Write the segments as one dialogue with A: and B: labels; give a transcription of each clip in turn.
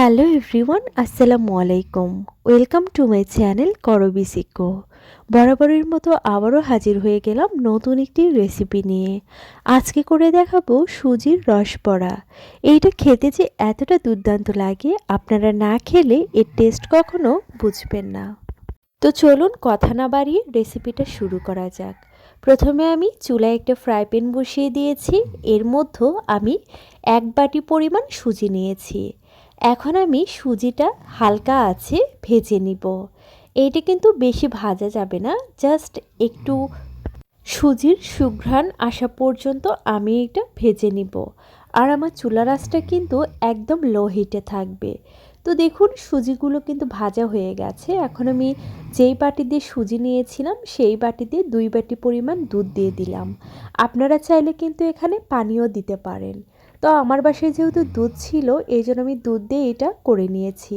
A: Hello everyone, আসসালামু আলাইকুম। Welcome to my channel করবি সিকো বরাবরের মতো আবারও হাজির হয়ে গেলাম নতুন একটি রেসিপি নিয়ে। আজকে করে দেখাবো সুজির রসবড়া এইটা খেতে যে এতটা দুর্দান্ত লাগে, আপনারা না খেলে এর টেস্ট কখনো বুঝবেন না। তো চলুন কথা না বাড়িয়ে রেসিপিটা শুরু করা যাক। প্রথমে আমি চুলায় একটা ফ্রাই প্যান বসিয়ে দিয়েছি। এর মধ্যে আমি এক বাটি পরিমাণ সুজি নিয়েছি। এখন আমি সুজিটা হালকা আছে ভেজে নিব। এইটা কিন্তু বেশি ভাজা যাবে না জাস্ট একটু সুজির সুঘ্রাণ আসা পর্যন্ত আমি এটা ভেজে নিব। আর আমার চুলা রাসটা কিন্তু একদম লো হিটে থাকবে। তো দেখুন সুজিগুলো কিন্তু ভাজা হয়ে গেছে। এখন আমি যেই বাটি দিয়ে সুজি নিয়েছিলাম সেই বাটিতে দুই বাটি পরিমাণ দুধ দিয়ে দিলাম। আপনারা চাইলে কিন্তু এখানে পানিও দিতে পারেন। তো আমার বাসায় যেহেতু দুধ ছিল, এই জন্য আমি দুধ দিয়ে এটা করে নিয়েছি।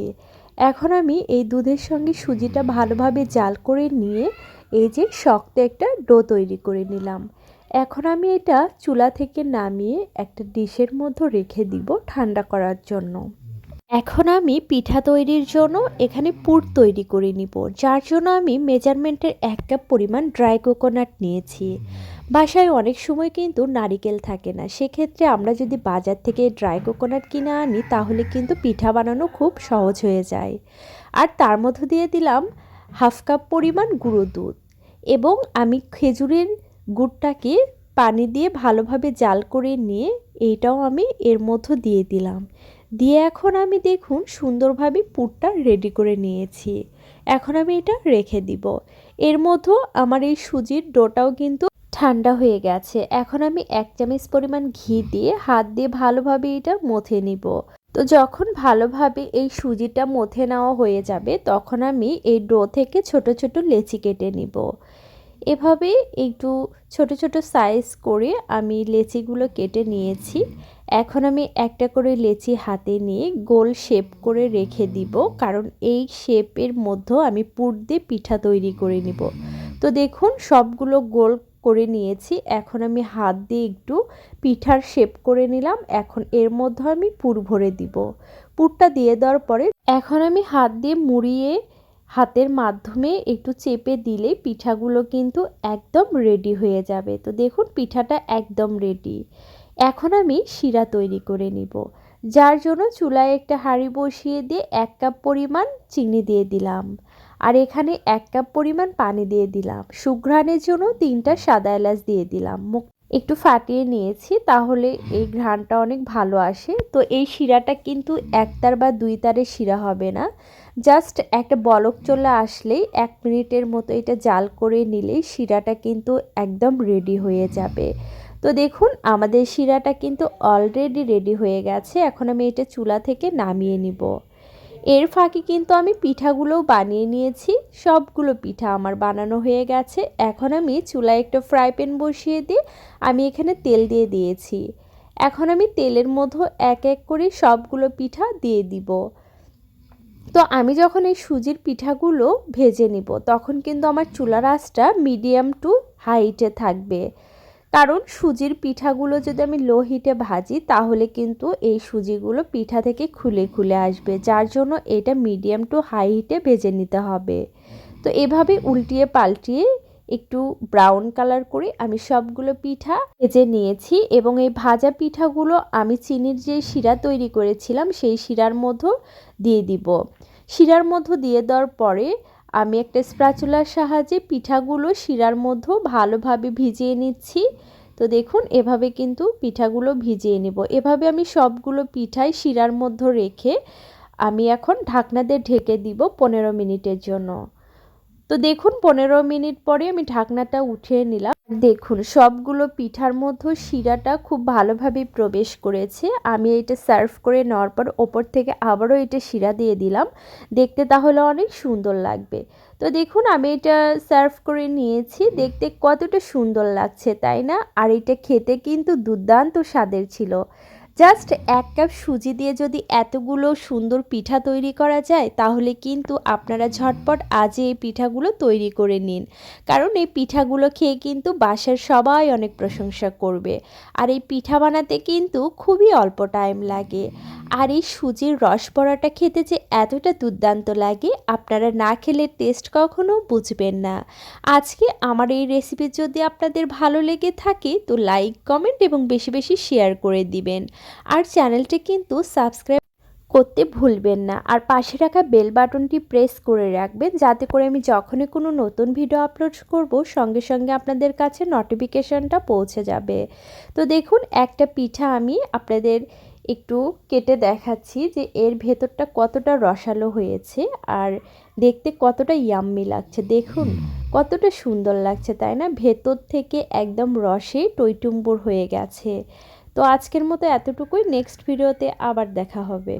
A: এখন আমি এই দুধের সঙ্গে সুজিটা ভালোভাবে জাল করে নিয়ে এই যে শক্ত একটা ডো তৈরি করে নিলাম। এখন আমি এটা চুলা থেকে নামিয়ে একটা ডিশের মধ্যে রেখে দিব ঠান্ডা করার জন্য। এখন আমি পিঠা তৈরির জন্য এখানে পুর তৈরি করে নিব, যার জন্য আমি মেজারমেন্টের এক কাপ পরিমাণ ড্রাই কোকোনাট নিয়েছি। বাসায় অনেক সময় কিন্তু নারিকেল থাকে না। সেক্ষেত্রে আমরা যদি বাজার থেকে ড্রাই কোকোনাট কিনে আনি, তাহলে কিন্তু পিঠা বানানো খুব সহজ হয়ে যায়। আর তার মধ্য দিয়ে দিলাম হাফ কাপ পরিমাণ গুঁড়ো দুধ এবং আমি খেজুরের গুড়টাকে পানি দিয়ে ভালোভাবে জাল করে নিয়ে এইটাও আমি এর মধ্য দিয়ে দিলাম। দিয়ে এখন আমি দেখুন সুন্দরভাবে পুরটা রেডি করে নিয়েছি। এখন আমি এটা রেখে দিব। এর মধ্যে আমার এই সুজির ডোটাও কিন্তু ঠান্ডা হয়ে গেছে। এখন আমি এক চামচ পরিমাণ ঘি দিয়ে হাত দিয়ে ভালোভাবে এটা মথে নিব। তো যখন ভালোভাবে এই সুজিটা মথে নেওয়া হয়ে যাবে, তখন আমি এই ডো থেকে ছোট ছোট লেচি কেটে নিব। এভাবে একটু ছোট ছোট সাইজ করে আমি লেচিগুলো কেটে নিয়েছি। এখন আমি একটা করে লেচি হাতে নিয়ে গোল শেপ করে রেখে দিব, কারণ এই শেপের মধ্যেও আমি পুর দিয়ে পিঠা তৈরি করে নিব। তো দেখুন, সবগুলো গোল করে নিয়েছি। এখন আমি হাত দিয়ে একটু পিঠার শেপ করে নিলাম। এখন এর মধ্যে আমি পুর ভরে দিব। পুরটা দিয়ে দেওয়ার পরে এখন আমি হাত দিয়ে মুড়িয়ে হাতের মাধ্যমে একটু চেপে দিলে পিঠাগুলো কিন্তু একদম রেডি হয়ে যাবে। তো দেখুন, পিঠাটা একদম রেডি এখন আমি শিরা তৈরি করে নিব। যার জন্য চুলায় একটা হাঁড়ি বসিয়ে দিয়ে এক কাপ পরিমাণ চিনি দিয়ে দিলাম। আর এখানে এক কাপ পরিমাণ পানি দিয়ে দিলাম। সুঘ্রাণের জন্য তিনটা সাদা এলাচ দিয়ে দিলাম। মুখ একটু ফাটিয়ে নিয়েছি, তাহলে এই ঘ্রাণটা অনেক ভালো আসে। তো এই শিরাটা কিন্তু একতার বা দুই তারের শিরা হবে না। জাস্ট একটা বলক চলে আসলেই এক মিনিটের মতো এটা জাল করে নিলেই শিরাটা কিন্তু একদম রেডি হয়ে যাবে। তো দেখুন, আমাদের শিরাটা কিন্তু অলরেডি রেডি হয়ে গেছে। এখন আমি এটা চুলা থেকে নামিয়ে নিব। এর ফাঁকে কিন্তু আমি পিঠাগুলোও বানিয়ে নিয়েছি। সবগুলো পিঠা আমার বানানো হয়ে গেছে। এখন আমি চুলায় একটা ফ্রাই প্যান বসিয়ে দিয়ে আমি এখানে তেল দিয়ে দিয়েছি। এখন আমি তেলের মধ্যে এক এক করে সবগুলো পিঠা দিয়ে দিব। তো আমি যখন এই সুজির পিঠাগুলো ভেজে নিব, তখন কিন্তু আমার চুলার আঁচটা মিডিয়াম টু হাইটে থাকবে। কারণ সুজির পিঠাগুলো যদি আমি লো হিটে ভাজি, তাহলে কিন্তু এই সুজিগুলো পিঠা থেকে খুলে খুলে আসবে, যার জন্য এটা মিডিয়াম টু হাই হিটে ভেজে নিতে হবে। তো এভাবে উল্টিয়ে পাল্টিয়ে একটু ব্রাউন কালার করে আমি সবগুলো পিঠা ভেজে নিয়েছি এবং এই ভাজা পিঠাগুলো আমি চিনির যে শিরা তৈরি করেছিলাম, সেই শিরার মধ্যে দিয়ে দিব। শিরার মধ্যে দিয়ে দেওয়ার পরে আমি একটা স্প্রাচুলার সাহায্যে পিঠাগুলো শিরার মধ্যেও ভালোভাবে ভিজিয়ে নিচ্ছি। তো দেখুন, এভাবে কিন্তু পিঠাগুলো ভিজিয়ে নেব। এভাবে আমি সবগুলো পিঠাই শিরার মধ্যে রেখে আমি এখন ঢাকনা দিয়ে ঢেকে দিব পনেরো মিনিটের জন্য। তো দেখুন, পনেরো মিনিট পরে আমি ঢাকনাটা উঠিয়ে নিলাম। দেখুন, সবগুলো পিঠার মধ্যে শিরাটা খুব ভালোভাবে প্রবেশ করেছে। আমি এটা সার্ভ করে নেওয়ার পর ওপর থেকে আবারও এটা শিরা দিয়ে দিলাম। দেখতে তাহলে অনেক সুন্দর লাগবে। তো দেখুন, আমি এটা সার্ভ করে নিয়েছি। দেখতে কতটা সুন্দর লাগছে, তাই না? আর এটা খেতে কিন্তু দুর্দান্ত স্বাদের ছিল। জাস্ট এক কাপ সুজি দিয়ে যদি এতগুলো সুন্দর পিঠা তৈরি করা যায়, তাহলে কিন্তু আপনারা ঝটপট আজই এই পিঠাগুলো তৈরি করে নিন। কারণ এই পিঠাগুলো খেয়ে কিন্তু বাসার সবাই অনেক প্রশংসা করবে। আর এই পিঠা বানাতে কিন্তু খুবই অল্প টাইম লাগে। আর এই সুজির রস বড়াটা খেতে যে এতটা দুর্দান্ত লাগে, আপনারা না খেলে টেস্ট কখনো বুঝবেন না। আজকে আমার এই রেসিপি যদি আপনাদের ভালো লেগে থাকে, তো লাইক কমেন্ট এবং বেশি বেশি শেয়ার করে দিবেন। আর চ্যানেলটি কিন্তু সাবস্ক্রাইব করতে ভুলবেন না। আর পাশে রাখা বেল বাটনটি প্রেস করে রাখবেন যাতে করে আমি যখনই কোনো নতুন ভিডিও আপলোড করব, সঙ্গে সঙ্গে আপনাদের কাছে নোটিফিকেশনটা পৌঁছে যাবে। তো দেখুন, একটা পিঠা আমি আপনাদের একটু কেটে দেখাচ্ছি যে এর ভেতরটা কতটা রসালো হয়েছে আর দেখতে কতটা ইয়াম্মি লাগছে। দেখুন, কতটা সুন্দর লাগছে, তাই না? ভেতর থেকে একদম রসে টইটুম্বুর হয়ে গেছে। তো আজকের মতো এতটুকুই। নেক্সট ভিডিওতে আবার দেখা হবে।